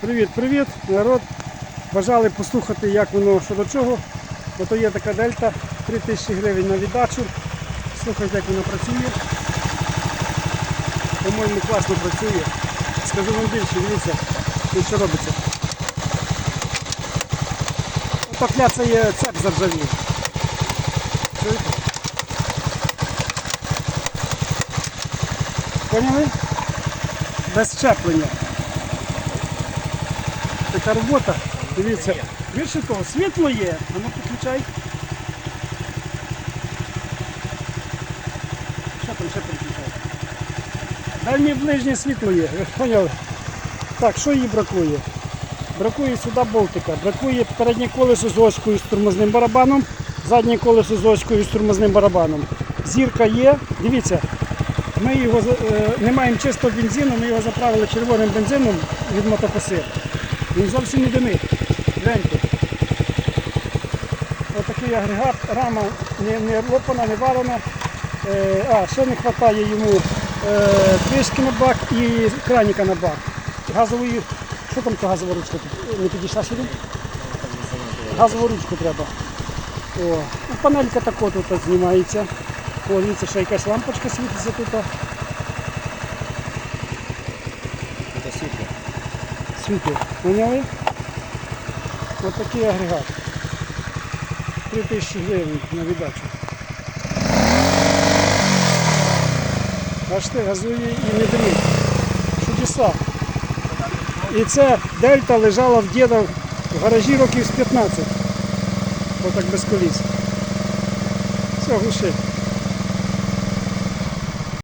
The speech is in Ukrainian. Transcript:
Привіт, привіт, народ. Бажали послухати, як воно що до чого. Ото є така дельта, 3 тисячі гривень на віддачу. Слухайте, як вона працює. По-моєму, класно працює. Скажу вам більше, дивіться, що робиться. Ото кляцає цеп заржавів. Чуєте? Поняли? Без щеплення. Така робота. Дивіться. Більше того, світло є. А ну підключай. Що там ще підключай? Дальнє ближнє світло є, ви? Так, що їй бракує? Бракує сюди болтика, бракує переднє колесо з оською з тормозним барабаном, заднє колесо з оською з тормозним барабаном. Зірка є, дивіться, ми його е, не маємо чистого бензину, ми його заправили червоним бензином від мотокоси. Він зовсім не димить. Гляньте. Отакий агрегат, рама не, не лопана, не варена. Е, а, ще не вистачає йому е, кришки на бак і краніка на бак. Газової. Що там та газова ручка? тут? Не підійшла сюди? Газову ручку треба. О, ну, панелька тако тут знімається. О, дивіться, ще якась лампочка світиться тут. Це світло. Світло. Поняли? Ось такий агрегат. 3 тисячі гривень на віддачу. Бачите, газує і не димить. Чудеса. І ця дельта лежала в діда в гаражі років з 15. Отак без коліс. Все, глуши.